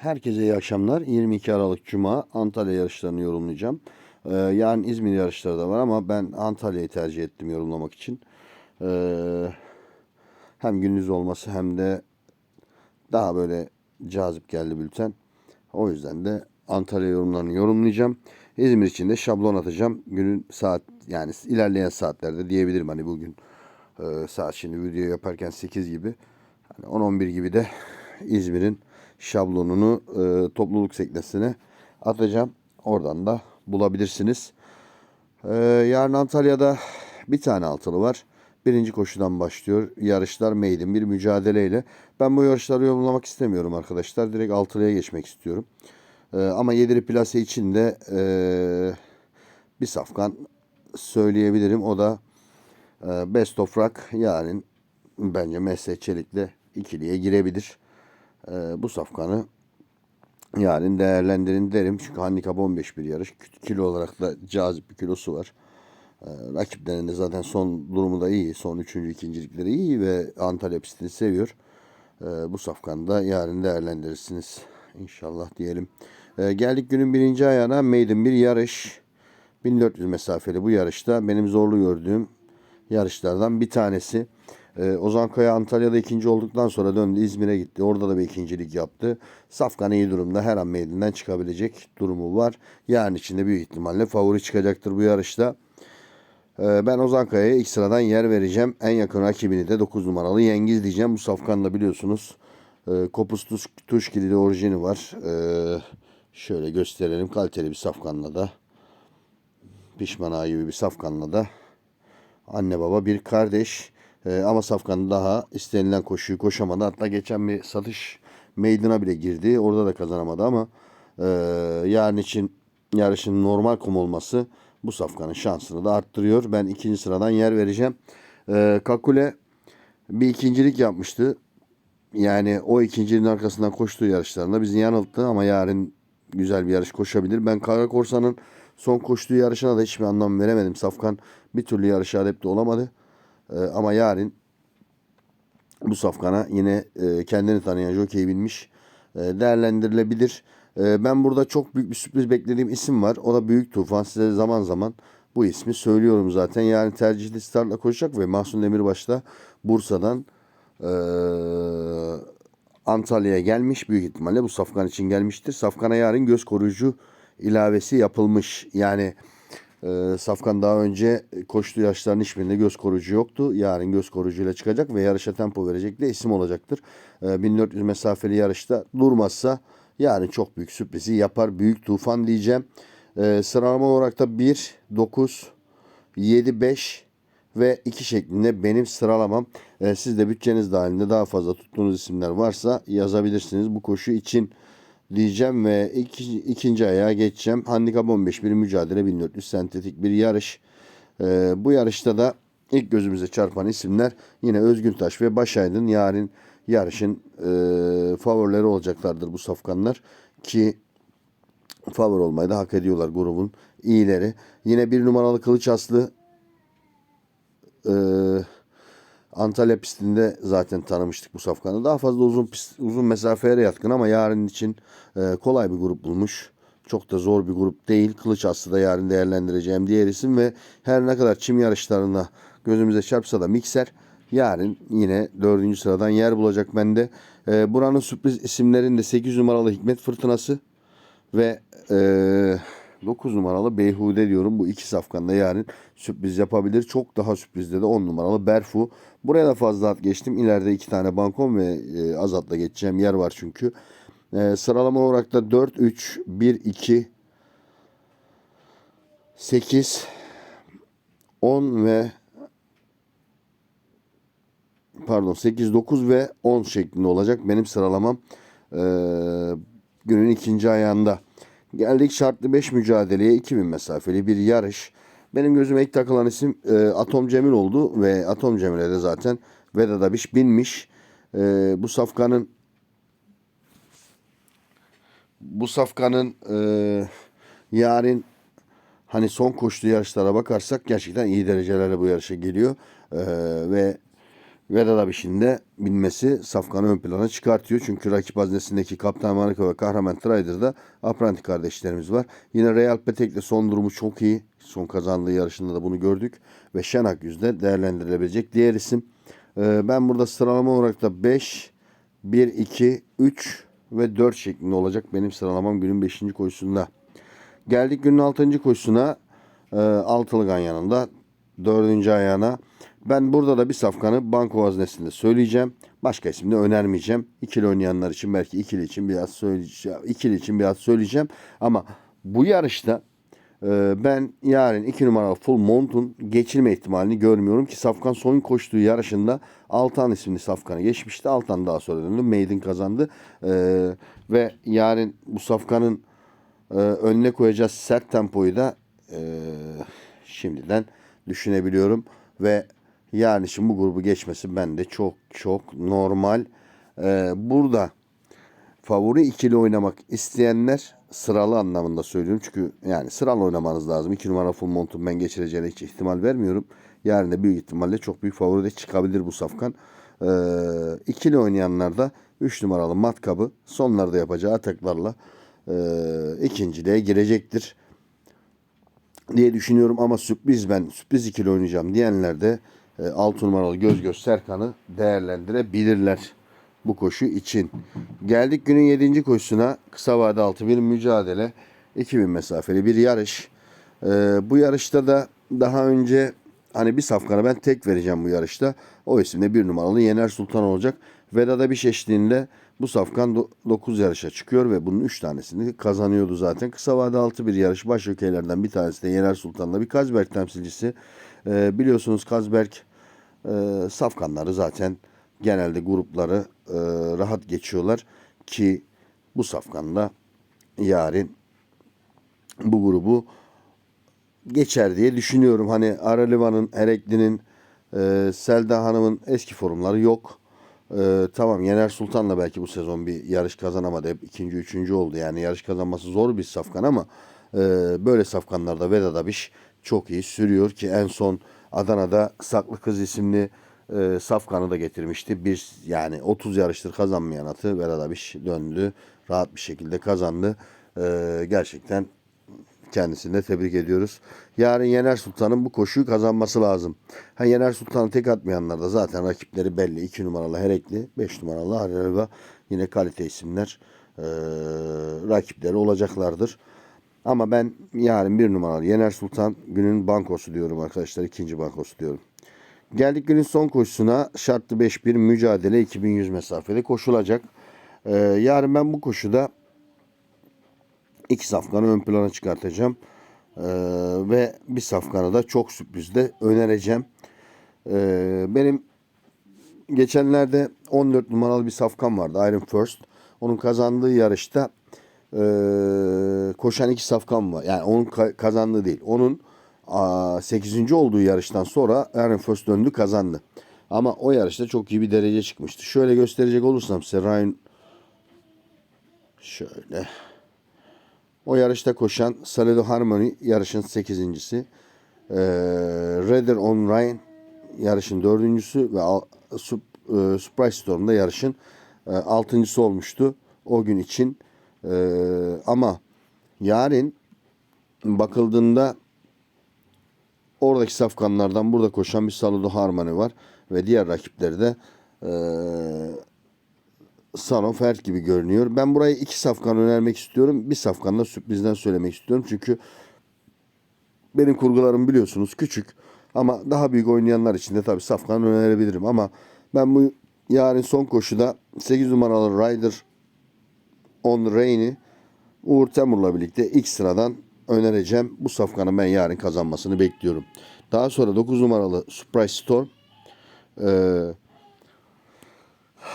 Herkese iyi akşamlar. 22 Aralık Cuma Antalya yarışlarını yorumlayacağım. Ee, yarın İzmir yarışları da var ama ben Antalya'yı tercih ettim yorumlamak için. Ee, hem gündüz olması hem de daha böyle cazip geldi bülten. O yüzden de Antalya yorumlarını yorumlayacağım. İzmir için de şablon atacağım. Günün saat yani ilerleyen saatlerde diyebilirim hani bugün e, saat şimdi video yaparken 8 gibi hani 10-11 gibi de İzmir'in şablonunu e, topluluk seknesine atacağım. Oradan da bulabilirsiniz. E, yarın Antalya'da bir tane altılı var. Birinci koşudan başlıyor. Yarışlar maiden bir mücadeleyle. Ben bu yarışları yorumlamak istemiyorum arkadaşlar. Direkt altılıya geçmek istiyorum. E, ama yedili plase için de e, bir safkan söyleyebilirim. O da e, Best of Rock yarın bence Mesut Çelik'le ikiliye girebilir. E, bu safkanı yarın değerlendirin derim. Çünkü handikap 15 bir yarış. Kilo olarak da cazip bir kilosu var. E, rakiplerinin de zaten son durumu da iyi. Son üçüncü ikincilikleri iyi ve Antalya pistini seviyor. E, bu safkanı da yarın değerlendirirsiniz. İnşallah diyelim. E, geldik günün birinci ayağına. Maiden bir yarış. 1400 mesafeli bu yarışta benim zorlu gördüğüm yarışlardan bir tanesi. Ee, Ozan Kaya Antalya'da ikinci olduktan sonra döndü İzmir'e gitti. Orada da bir ikincilik yaptı. Safkan iyi durumda. Her an meydinden çıkabilecek durumu var. Yarın içinde büyük ihtimalle favori çıkacaktır bu yarışta. Ee, ben Ozan Kaya'ya ilk sıradan yer vereceğim. En yakın rakibini de 9 numaralı Yengiz diyeceğim. Bu Safkan'da biliyorsunuz e, Kopuz tuş, tuş kilidi orijini var. Ee, şöyle gösterelim. Kaliteli bir Safkan'la da pişman ağa gibi bir Safkan'la da anne baba bir kardeş. Ee, ama Safkan daha istenilen koşuyu koşamadı. Hatta geçen bir satış meydana bile girdi. Orada da kazanamadı ama e, yarın için yarışın normal kum olması bu Safkan'ın şansını da arttırıyor. Ben ikinci sıradan yer vereceğim. Ee, Kakule bir ikincilik yapmıştı. Yani o ikinciliğin arkasından koştuğu yarışlarında bizi yanılttı ama yarın güzel bir yarış koşabilir. Ben Kara Korsa'nın son koştuğu yarışına da hiçbir anlam veremedim. Safkan bir türlü yarışa adepte olamadı. Ee, ama yarın bu Safkan'a yine e, kendini tanıyan jockey binmiş e, değerlendirilebilir. E, ben burada çok büyük bir sürpriz beklediğim isim var. O da Büyük Tufan. Size zaman zaman bu ismi söylüyorum zaten. Yani tercihli startla koşacak ve Mahsun Demirbaş da Bursa'dan e, Antalya'ya gelmiş. Büyük ihtimalle bu Safkan için gelmiştir. Safkan'a yarın göz koruyucu ilavesi yapılmış. Yani e, Safkan daha önce koştuğu yaşların hiçbirinde göz koruyucu yoktu. Yarın göz koruyucuyla çıkacak ve yarışa tempo verecek de isim olacaktır. E, 1400 mesafeli yarışta durmazsa yarın çok büyük sürprizi yapar. Büyük tufan diyeceğim. E, sıralama olarak da 1, 9, 7, 5 ve 2 şeklinde benim sıralamam. E, siz de bütçeniz dahilinde daha fazla tuttuğunuz isimler varsa yazabilirsiniz bu koşu için diyeceğim ve iki, ikinci ayağa geçeceğim. Handikap 15 bir mücadele 1400 sentetik bir yarış. Ee, bu yarışta da ilk gözümüze çarpan isimler yine Özgün Taş ve Başaydın yarın yarışın e, favorileri olacaklardır bu safkanlar ki favori olmayı da hak ediyorlar grubun iyileri. Yine bir numaralı Kılıç Aslı e, Antalya pistinde zaten tanımıştık bu safkanı. Daha fazla uzun pist, uzun mesafelere yatkın ama yarın için e, kolay bir grup bulmuş. Çok da zor bir grup değil. Kılıç Aslı da yarın değerlendireceğim diğer isim ve her ne kadar çim yarışlarında gözümüze çarpsa da mikser yarın yine dördüncü sıradan yer bulacak bende. E, buranın sürpriz isimlerinde 8 numaralı Hikmet Fırtınası ve e, 9 numaralı Beyhude diyorum. Bu iki safkanda yarın sürpriz yapabilir. Çok daha sürprizde de 10 numaralı Berfu. Buraya da fazla at geçtim. İleride iki tane Bankom ve e, Azat'la geçeceğim yer var çünkü. E, sıralama olarak da 4, 3, 1, 2, 8, 10 ve pardon 8, 9 ve 10 şeklinde olacak benim sıralamam e, günün ikinci ayağında. Geldik şartlı 5 mücadeleye 2000 mesafeli bir yarış. Benim gözüme ilk takılan isim e, Atom Cemil oldu ve Atom Cemil'e de zaten Veda Dabiş binmiş. E, bu safkanın bu safkanın e, yarın hani son koştuğu yarışlara bakarsak gerçekten iyi derecelerle bu yarışa geliyor. E, ve Vedat Abiş'in de bilmesi Safkan'ı ön plana çıkartıyor. Çünkü rakip haznesindeki Kaptan Monaco ve Kahraman Trader'da Apranti kardeşlerimiz var. Yine Real Petek'le son durumu çok iyi. Son kazandığı yarışında da bunu gördük. Ve Şenak Yüz'de değerlendirilebilecek diğer isim. Ee, ben burada sıralama olarak da 5, 1, 2, 3 ve 4 şeklinde olacak benim sıralamam günün 5. koşusunda. Geldik günün 6. koşusuna. E, altılı ganyanında. 4. ayağına. Ben burada da bir safkanı banko haznesinde söyleyeceğim. Başka isimde önermeyeceğim. İkili oynayanlar için belki ikili için biraz söyleyeceğim. İkili için biraz söyleyeceğim. Ama bu yarışta e, ben yarın 2 numaralı Full Mountain geçilme ihtimalini görmüyorum ki Safkan son koştuğu yarışında Altan isimli Safkan'ı geçmişti. Altan daha sonra döndü. Maiden kazandı. E, ve yarın bu Safkan'ın e, önüne koyacağız sert tempoyu da e, şimdiden düşünebiliyorum ve yani şimdi bu grubu geçmesi bende çok çok normal. E, burada favori ikili oynamak isteyenler sıralı anlamında söylüyorum. Çünkü yani sıralı oynamanız lazım. 2 numara full montum ben geçireceğine hiç ihtimal vermiyorum. Yarın da büyük ihtimalle çok büyük favori de çıkabilir bu safkan. Ee, ikili oynayanlar da 3 numaralı matkabı sonlarda yapacağı ataklarla e, ikinciliğe girecektir diye düşünüyorum ama sürpriz ben sürpriz ikili oynayacağım diyenler de e, 6 numaralı Göz Göz Serkan'ı değerlendirebilirler bu koşu için. Geldik günün 7. koşusuna kısa vade altı bir mücadele 2000 mesafeli bir yarış. E, bu yarışta da daha önce hani bir safkana ben tek vereceğim bu yarışta. O isimde bir numaralı Yener Sultan olacak. Veda'da bir eşliğinde bu safkan 9 yarışa çıkıyor ve bunun 3 tanesini kazanıyordu zaten. Kısa vade altı bir yarış baş bir tanesi de Yener Sultan'la bir Kazberk temsilcisi. Ee, biliyorsunuz Kazberk e, safkanları zaten genelde grupları e, rahat geçiyorlar ki bu safkanla yarın bu grubu geçer diye düşünüyorum. Hani Aralivan'ın, Erekli'nin, e, Selda Hanım'ın eski forumları yok. E, tamam Yener Sultan'la belki bu sezon bir yarış kazanamadı. Hep ikinci, üçüncü oldu. Yani yarış kazanması zor bir safkan ama e, böyle safkanlarda Vedat Abiş çok iyi sürüyor ki en son Adana'da Saklı Kız isimli e, safkanı da getirmişti. Bir yani 30 yarıştır kazanmayan atı Vedat Abiş döndü. Rahat bir şekilde kazandı. E, gerçekten kendisini de tebrik ediyoruz. Yarın Yener Sultan'ın bu koşuyu kazanması lazım. Ha Yener Sultan'ı tek atmayanlar da zaten rakipleri belli. 2 numaralı Herekli, 5 numaralı Harelva yine kalite isimler e, rakipleri olacaklardır. Ama ben yarın bir numaralı Yener Sultan günün bankosu diyorum arkadaşlar. ikinci bankosu diyorum. Geldik günün son koşusuna. Şartlı 5-1 mücadele 2100 mesafeli koşulacak. Ee, yarın ben bu koşuda iki safkanı ön plana çıkartacağım. Ee, ve bir safkanı da çok sürprizde önereceğim. Ee, benim geçenlerde 14 numaralı bir safkan vardı Iron First. Onun kazandığı yarışta e, koşan iki safkan var. Yani onun ka- kazandığı değil. Onun a, 8. olduğu yarıştan sonra Iron First döndü kazandı. Ama o yarışta çok iyi bir derece çıkmıştı. Şöyle gösterecek olursam size Ryan şöyle o yarışta koşan Saledo Harmony yarışın 8.si. Ee, Redder on Ryan yarışın 4.sü ve Sup, e, Surprise Storm'da yarışın e, 6.sı olmuştu o gün için. E, ama yarın bakıldığında oradaki safkanlardan burada koşan bir Saledo Harmony var ve diğer rakipleri de e, Sanofert gibi görünüyor. Ben burayı iki safkan önermek istiyorum. Bir safkan da sürprizden söylemek istiyorum. Çünkü benim kurgularım biliyorsunuz küçük. Ama daha büyük oynayanlar için de tabii safkan önerebilirim. Ama ben bu yarın son koşuda 8 numaralı Rider on Rain'i Uğur Temur'la birlikte ilk sıradan önereceğim. Bu safkanın ben yarın kazanmasını bekliyorum. Daha sonra 9 numaralı Surprise Storm. Ee,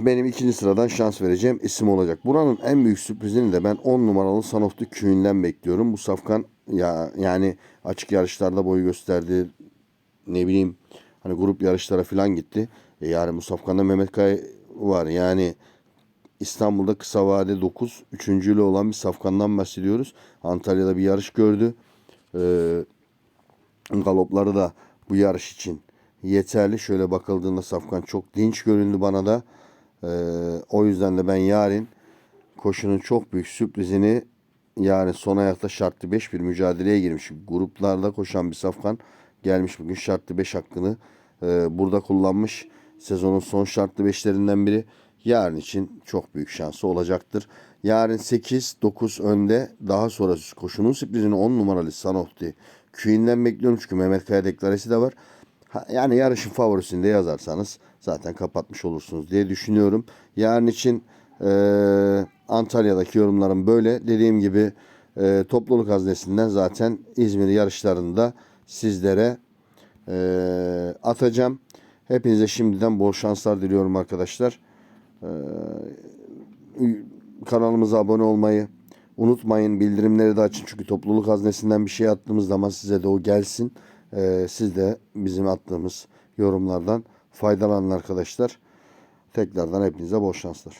benim ikinci sıradan şans vereceğim isim olacak. Buranın en büyük sürprizini de ben 10 numaralı Son of the Queen'den bekliyorum. Bu safkan ya yani açık yarışlarda boyu gösterdi. Ne bileyim hani grup yarışlara falan gitti. E yani bu safkanda Mehmet Kay var. Yani İstanbul'da kısa vade 9 üçüncülü olan bir safkandan bahsediyoruz. Antalya'da bir yarış gördü. Ee, galopları da bu yarış için yeterli. Şöyle bakıldığında Safkan çok dinç göründü bana da. Ee, o yüzden de ben yarın koşunun çok büyük sürprizini yani son ayakta şartlı 5 bir mücadeleye girmiş. Gruplarda koşan bir Safkan gelmiş bugün şartlı 5 hakkını e, burada kullanmış. Sezonun son şartlı 5'lerinden biri. Yarın için çok büyük şansı olacaktır. Yarın 8-9 önde daha sonra koşunun sürprizini 10 numaralı Sanohti. Queen'den bekliyorum çünkü Mehmet Kaya deklaresi de var. Yani yarışın favorisini de yazarsanız zaten kapatmış olursunuz diye düşünüyorum. Yarın için e, Antalya'daki yorumlarım böyle. Dediğim gibi e, topluluk haznesinden zaten İzmir yarışlarında sizlere e, atacağım. Hepinize şimdiden bol şanslar diliyorum arkadaşlar. E, kanalımıza abone olmayı unutmayın. Bildirimleri de açın çünkü topluluk haznesinden bir şey attığımız zaman size de o gelsin. E, siz de bizim attığımız yorumlardan faydalanın arkadaşlar. Tekrardan hepinize bol şanslar.